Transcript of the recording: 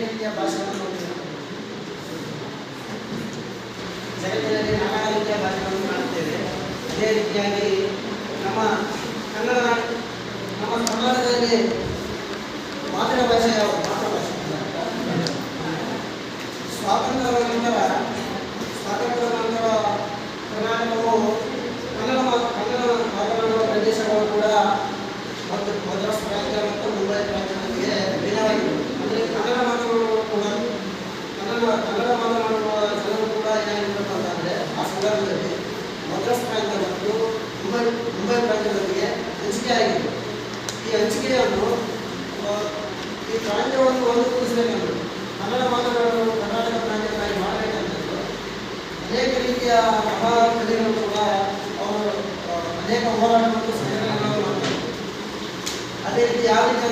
ರೀತಿಯ ಭಾಷೆಗಳನ್ನು ನೋಡ್ತೀವಿ ಜಗತ್ತಿನಲ್ಲಿ ನಾನಾ ರೀತಿಯ ಭಾಷೆಗಳನ್ನು ಕಾಣುತ್ತೇವೆ ಅದೇ ರೀತಿಯಾಗಿ ನಮ್ಮ ಕನ್ನಡ ನಮ್ಮ ಕರ್ನಾಟಕದಲ್ಲಿ ಮಾತೃಭಾಷೆ ಯಾವುದು? ಮಾತೃಭಾಷೆ. ಸ್ವಾತಂತ್ರ್ಯದ ನಂತರ ಸ್ವಾತಂತ್ರ್ಯದ ನಂತರ ಕರ್ನಾಟಕವು ಕನ್ನಡ ಮಾ- ಕನ್ನಡ ಮಾತನಾಡುವ ಪ್ರದೇಶಗಳು ಕೂಡ ಮತ್ತು ಮದ್ರಾಸ್ ಪ್ರಾಂತ್ಯ ಮತ್ತು ಮುಂಬೈ ಪ್ರಾಂತ್ಯದೊಂದಿಗೆ ಭಿನ್ನವಾಗಿದೆ ಅಂದರೆ ಕನ್ನಡ ಮಾತನಾಡುವ ಕೂಡ ಕನ್ನಡ ಮಾತನಾಡುವ ಜನರು ಕೂಡ ಏನಾಗಿರಬೇಕು ಅಂತಂದರೆ ಆ ಸಂದರ್ಭದಲ್ಲಿ ಮದ್ರಾಸ್ ಪ್ರಾಂತ್ಯ ಮತ್ತು ಮುಂಬೈ ಮುಂಬೈ ಪ್ರಾಂತ್ಯದೊಂದಿಗೆ ಹಂಚಿಕೆ ಆಗಿದೆ ಈ ಹಂಚಿಕೆಯನ್ನು ಈ ಪ್ರಾಂತ್ಯವನ್ನು ಒಂದುಗೂಡಿಸಬೇಕೆಂದು ಕನ್ನಡ ಮಾತನಾಡುವ ಕರ್ನಾಟಕ ಪ್ರಾಂತ್ಯಕ್ಕಾಗಿ ಮಾಡಬೇಕಂತಂದು ಅನೇಕ ರೀತಿಯ ಮಹಾ ಕವಿಗಳು ಕೂಡ ಅವರು ಅನೇಕ ಹೋರಾಟ ಮತ್ತು ಸಂಘಟನೆಗಳನ್ನು ಮಾಡ್ತಾರೆ ಅದೇ ರೀತಿ ಯಾವ ರೀತಿ